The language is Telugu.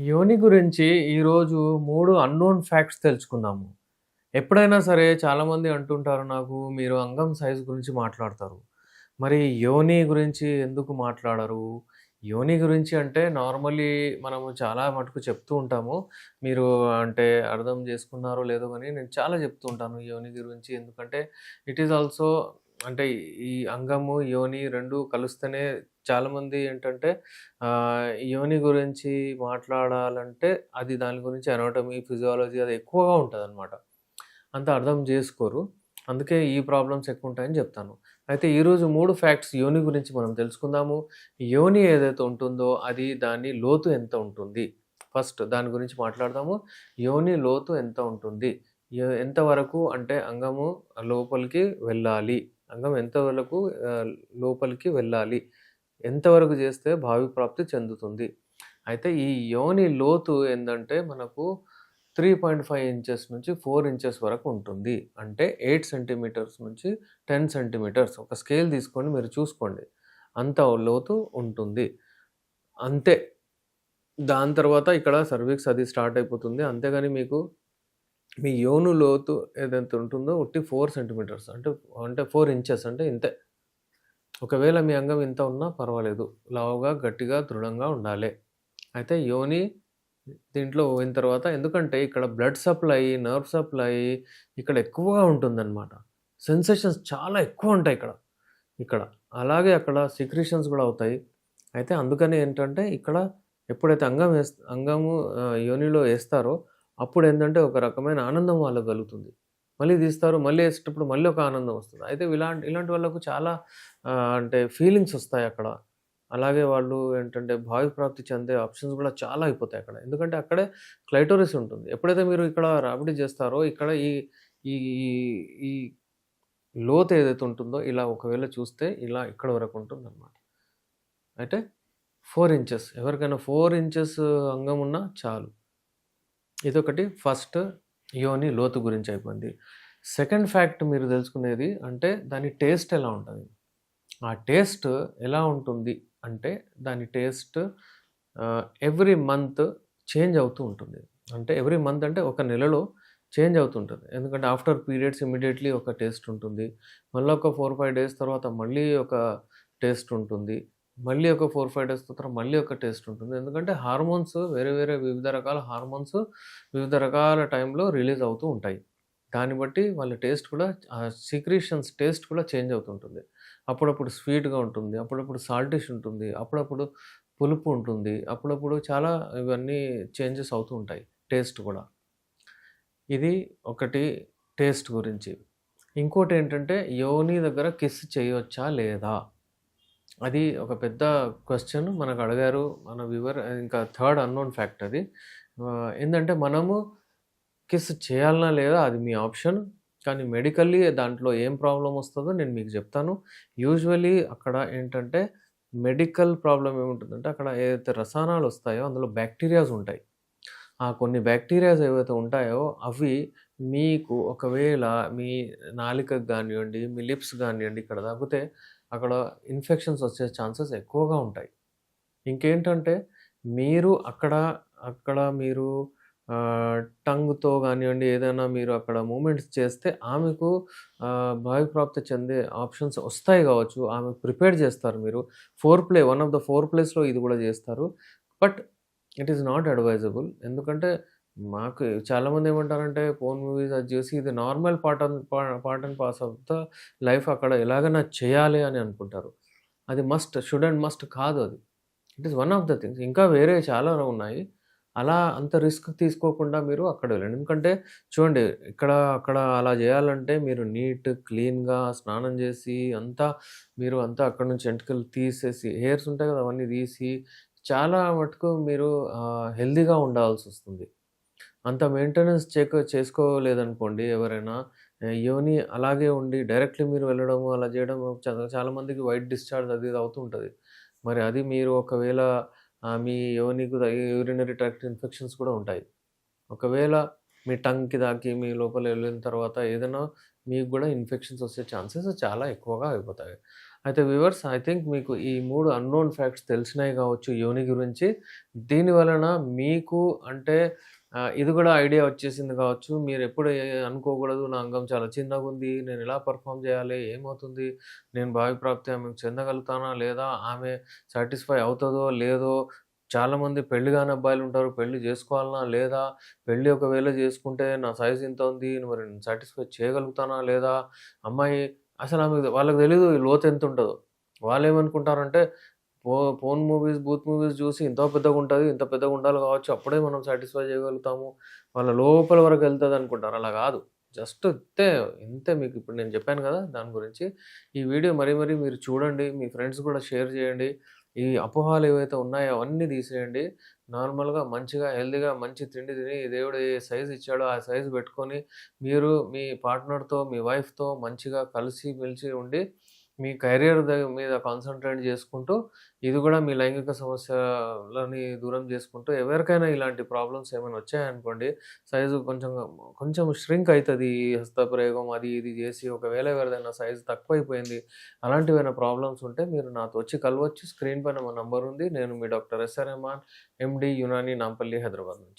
యోని గురించి ఈరోజు మూడు అన్‌నోన్ ఫ్యాక్ట్స్ తెలుసుకుందాము. ఎప్పుడైనా సరే చాలామంది అంటుంటారు నాకు, "మీరు అంగం సైజ్ గురించి మాట్లాడతారు. మరి యోని గురించి ఎందుకు మాట్లాడరు?" యోని గురించి అంటే నార్మల్లీ మనము చాలా మటుకు చెప్తూ ఉంటాము. మీరు అంటే అర్థం చేసుకున్నారో లేదో కానీ నేను చాలా చెప్తూ ఉంటాను యోని గురించి. ఎందుకంటే ఇట్ ఈజ్ ఆల్సో అంటే ఈ అంగము, యోని రెండు కలిస్తేనే చాలామంది ఏంటంటే యోని గురించి మాట్లాడాలంటే అది దాని గురించి అనాటమీ, ఫిజియాలజీ అది ఎక్కువగా ఉంటదనమాట. అంత అర్థం చేసుకోరు అందుకే ఈ ప్రాబ్లమ్స్ ఎక్కువ ఉంటాయని చెప్తాను అయితే ఈరోజు మూడు ఫ్యాక్ట్స్ యోని గురించి మనం తెలుసుకుందాము. యోని ఏదైతే ఉంటుందో అది దాని లోతు ఎంత ఉంటుంది? ఫస్ట్ దాని గురించి మాట్లాడదాము. యోని లోతు ఎంత ఉంటుంది? ఎంతవరకు అంటే అంగము లోపలికి వెళ్ళాలి? అంగం ఎంత వరకు లోపలికి వెళ్ళాలి? ఎంతవరకు చేస్తే భావి ప్రాప్తి చెందుతుంది? అయితే ఈ యోని లోతు ఏంటంటే మనకు 3.5 ఇంచెస్ నుంచి ఫోర్ ఇంచెస్ వరకు ఉంటుంది. అంటే ఎయిట్ సెంటీమీటర్స్ నుంచి 10 సెంటీమీటర్స్ ఒక స్కేల్ తీసుకొని మీరు చూసుకోండి. అంత లోతు ఉంటుంది. అంతే. దాని తర్వాత ఇక్కడ సర్వీక్స్ అది స్టార్ట్ అయిపోతుంది. అంతేగాని మీకు మీ యోను లోతు ఏదైతే ఉంటుందో ఉట్టి ఫోర్ సెంటీమీటర్స్ అంటే, అంటే ఫోర్ ఇంచెస్ అంటే ఇంతే. ఒకవేళ మీ అంగం ఇంత ఉన్నా పర్వాలేదు. లావుగా, గట్టిగా, దృఢంగా ఉండాలి అయితే యోని దీంట్లో పోయిన తర్వాత ఎందుకంటే ఇక్కడ బ్లడ్ సప్లై, నర్వ్ సప్లై ఇక్కడ ఎక్కువగా ఉంటుందనమాట. సెన్సేషన్స్ చాలా ఎక్కువ ఉంటాయి ఇక్కడ. ఇక్కడ. అలాగే అక్కడ సెక్రీషన్స్ కూడా అవుతాయి. అయితే అందుకని ఏంటంటే ఇక్కడ ఎప్పుడైతే అంగం ఏస్ అంగము యోనిలో వేస్తారో అప్పుడు ఏంటంటే ఒక రకమైన ఆనందం వాళ్ళకు కలుగుతుంది. మళ్ళీ తీస్తారు. మళ్ళీ వేసేటప్పుడు మళ్ళీ ఒక ఆనందం వస్తుంది అయితే ఇలాంటి ఇలాంటి వాళ్ళకు చాలా అంటే ఫీలింగ్స్ వస్తాయి అక్కడ. అలాగే వాళ్ళు ఏంటంటే భావి ప్రాప్తి చెందే ఆప్షన్స్ కూడా చాలా అయిపోతాయి అక్కడ. ఎందుకంటే అక్కడే క్లైటోరిస్ ఉంటుంది. ఎప్పుడైతే మీరు ఇక్కడ రాపిడి చేస్తారో ఇక్కడ ఈ ఈ ఈ లోతు ఏదైతే ఉంటుందో ఇలా ఒకవేళ చూస్తే ఇలా ఇక్కడ వరకు ఉంటుంది అనమాట అయితే ఫోర్ ఇంచెస్ ఎవరికైనా ఫోర్ ఇంచెస్ అంగం ఉన్నా చాలు. ఇదొకటి ఫస్ట్ యోని లోతు గురించి అయిపోయింది. సెకండ్ ఫ్యాక్ట్ మీరు తెలుసుకునేది అంటే దాని టేస్ట్ ఎలా ఉంటుంది ఆ టేస్ట్ ఎలా ఉంటుంది అంటే దాని టేస్ట్ ఎవ్రీ మంత్ చేంజ్ అవుతూ ఉంటుంది. అంటే ఎవ్రీ మంత్ అంటే ఒక నెలలో చేంజ్ అవుతుంటుంది ఎందుకంటే ఆఫ్టర్ పీరియడ్స్ ఇమీడియట్లీ ఒక టేస్ట్ ఉంటుంది. మళ్ళీ ఒక 4, 5 డేస్ తర్వాత మళ్ళీ ఒక టేస్ట్ ఉంటుంది. మళ్ళీ ఒక 4, 5 డేస్ తర్వాత మళ్ళీ ఒక టేస్ట్ ఉంటుంది. ఎందుకంటే హార్మోన్స్ వేరే వేరే వివిధ రకాల హార్మోన్స్ వివిధ రకాల టైంలో రిలీజ్ అవుతూ ఉంటాయి. దాన్ని బట్టి వాళ్ళ టేస్ట్ కూడా సీక్రీషన్స్ టేస్ట్ కూడా చేంజ్ అవుతుంటుంది. అప్పుడప్పుడు స్వీట్‌గా ఉంటుంది. అప్పుడప్పుడు సాల్టిష్ ఉంటుంది. అప్పుడప్పుడు పులుపు ఉంటుంది. అప్పుడప్పుడు చాలా ఇవన్నీ చేంజెస్ అవుతూ ఉంటాయి. టేస్ట్ కూడా. ఇది ఒకటి టేస్ట్ గురించి. ఇంకోటి ఏంటంటే యోని దగ్గర కిస్ చేయవచ్చా లేదా? అది ఒక పెద్ద క్వశ్చన్ మనకు అడిగారు. మన వివర ఇంకా థర్డ్ అన్‌నోన్ ఫ్యాక్ట్ అది. ఏంటంటే మనము కిస్ చేయాలనా లేదా అది మీ ఆప్షన్. కానీ మెడికల్లీ దాంట్లో ఏం ప్రాబ్లమ్ వస్తుందో నేను మీకు చెప్తాను యూజువల్లీ అక్కడ ఏంటంటే మెడికల్ ప్రాబ్లం ఏముంటుందంటే అక్కడ ఏదైతే రసాయనాలు వస్తాయో అందులో బ్యాక్టీరియాస్ ఉంటాయి. ఆ కొన్ని బ్యాక్టీరియాస్ ఏవైతే ఉంటాయో అవి మీకు ఒకవేళ మీ నాలికకు కానివ్వండి మీ లిప్స్ కానివ్వండి ఇక్కడ తాకితే అక్కడ ఇన్ఫెక్షన్స్ వచ్చే ఛాన్సెస్ ఎక్కువగా ఉంటాయి. ఇంకేంటంటే మీరు అక్కడ అక్కడ మీరు టంగ్‌తో కానివ్వండి ఏదైనా మీరు అక్కడ మూమెంట్స్ చేస్తే ఆమెకు భావిప్రాప్తి చెందే ఆప్షన్స్ వస్తాయి కావచ్చు ఆమెకు ప్రిపేర్ చేస్తారు మీరు. Foreplay one of the ఫోర్ ప్లేస్‌లో ఇది కూడా చేస్తారు. But it is not advisable. ఎందుకంటే మాకు చాలామంది ఏమంటారంటే ఫోన్ మూవీస్ అది చూసి ఇది normal part part and parcel of the life అక్కడ ఎలాగైనా చేయాలి అని అనుకుంటారు. అది మస్ట్ షుడ్ అండ్ మస్ట్ కాదు అది. It is one of the things. ఇంకా వేరే చాలా ఉన్నాయి. అలా అంత రిస్క్ తీసుకోకుండా మీరు అక్కడ వెళ్ళండి. ఎందుకంటే చూడండి ఇక్కడ అక్కడ అలా చేయాలంటే మీరు నీట్, క్లీన్‌గా స్నానం చేసి అంతా మీరు అంతా అక్కడ నుంచి ఎంటికలు తీసేసి హెయిర్స్ ఉంటాయి కదా! అవన్నీ తీసి చాలా మటుకు మీరు హెల్దీగా ఉండాల్సి వస్తుంది అంత మెయింటెనెన్స్ చేక చేసుకోలేదనుకోండి ఎవరైనా యోని అలాగే ఉండి డైరెక్ట్‌లీ మీరు వెళ్ళడము అలా చేయడం చాలామందికి చాలా మందికి వైట్ డిశ్చార్జ్ అది ఇది మరి అది మీరు ఒకవేళ మీ యోనికి యూరినరీ ట్రాక్ట్ ఇన్ఫెక్షన్స్ కూడా ఉంటాయి. ఒకవేళ మీ టంగ్‌కి దాకి మీ లోపల వెళ్ళిన తర్వాత ఏదైనా మీకు కూడా ఇన్ఫెక్షన్స్ వచ్చే ఛాన్సెస్ చాలా ఎక్కువగా అయిపోతాయి. అయితే వ్యూవర్స్ ఐ థింక్ మీకు ఈ మూడు అన్‌నోన్ ఫ్యాక్ట్స్ తెలిసినాయి కావచ్చు యోని గురించి. దీని వలన మీకు అంటే ఇది కూడా ఐడియా వచ్చేసింది కావచ్చు మీరు ఎప్పుడు అనుకోకూడదు నా అంగం చాలా చిన్నగా ఉంది నేను ఎలా పెర్ఫార్మ్ చేయాలి ఏమవుతుంది? నేను భావి ప్రాప్తి ఆమెకు చెందగలుగుతానా? లేదా? ఆమె సాటిస్ఫై అవుతుందో లేదో? చాలామంది పెళ్ళి అబ్బాయిలు ఉంటారు పెళ్ళి చేసుకోవాలనా లేదా? పెళ్ళి ఒకవేళ చేసుకుంటే నా సైజ్ ఇంత ఉంది. మరి నేను సాటిస్ఫై చేయగలుగుతానా? లేదా? అమ్మాయి అసలు ఆమె వాళ్ళకి తెలియదు లోతు ఎంత ఉంటుందో వాళ్ళు ఏమనుకుంటారంటే పో ఫోన్ మూవీస్, బూత్ మూవీస్ చూసి ఇంత పెద్దగా ఉంటుంది ఇంత పెద్దగా ఉండాలి కావచ్చు అప్పుడే మనం సాటిస్ఫై చేయగలుగుతాము వాళ్ళ లోపల వరకు వెళ్తుంది అనుకుంటారు అలా కాదు జస్ట్ ఇంతే, ఇంతే మీకు ఇప్పుడు నేను చెప్పాను కదా దాని గురించి. ఈ వీడియో మరీ మరీ మీరు చూడండి. మీ ఫ్రెండ్స్ కూడా షేర్ చేయండి ఈ అపోహాలు ఏవైతే ఉన్నాయో అవన్నీ తీసేయండి. నార్మల్‌గా మంచిగా హెల్తీగా మంచి తిండి తిని దేవుడు ఏ సైజు ఇచ్చాడో ఆ సైజు పెట్టుకొని మీరు మీ పార్ట్నర్‌తో, మీ వైఫ్‌తో మంచిగా కలిసి మెలిసి ఉండి మీ కెరియర్ మీద కాన్సన్ట్రేట్ చేసుకుంటూ ఇది కూడా మీ లైంగిక సమస్యలని దూరం చేసుకుంటూ ఎవరికైనా ఇలాంటి ప్రాబ్లమ్స్ ఏమైనా వచ్చాయనుకోండి సైజు కొంచెం కొంచెం ష్రింక్ అవుతుంది హస్తప్రయోగం అది ఇది చేసి ఒకవేళ ఎవరిదైనా సైజు తక్కువైపోయింది. అలాంటివైనా ప్రాబ్లమ్స్ ఉంటే మీరు నాతో వచ్చి కలవచ్చు. స్క్రీన్ పైన మా నంబర్ ఉంది. నేను మీ doctor S R Rahman MD Unani Nampally Hyderabad నుంచి.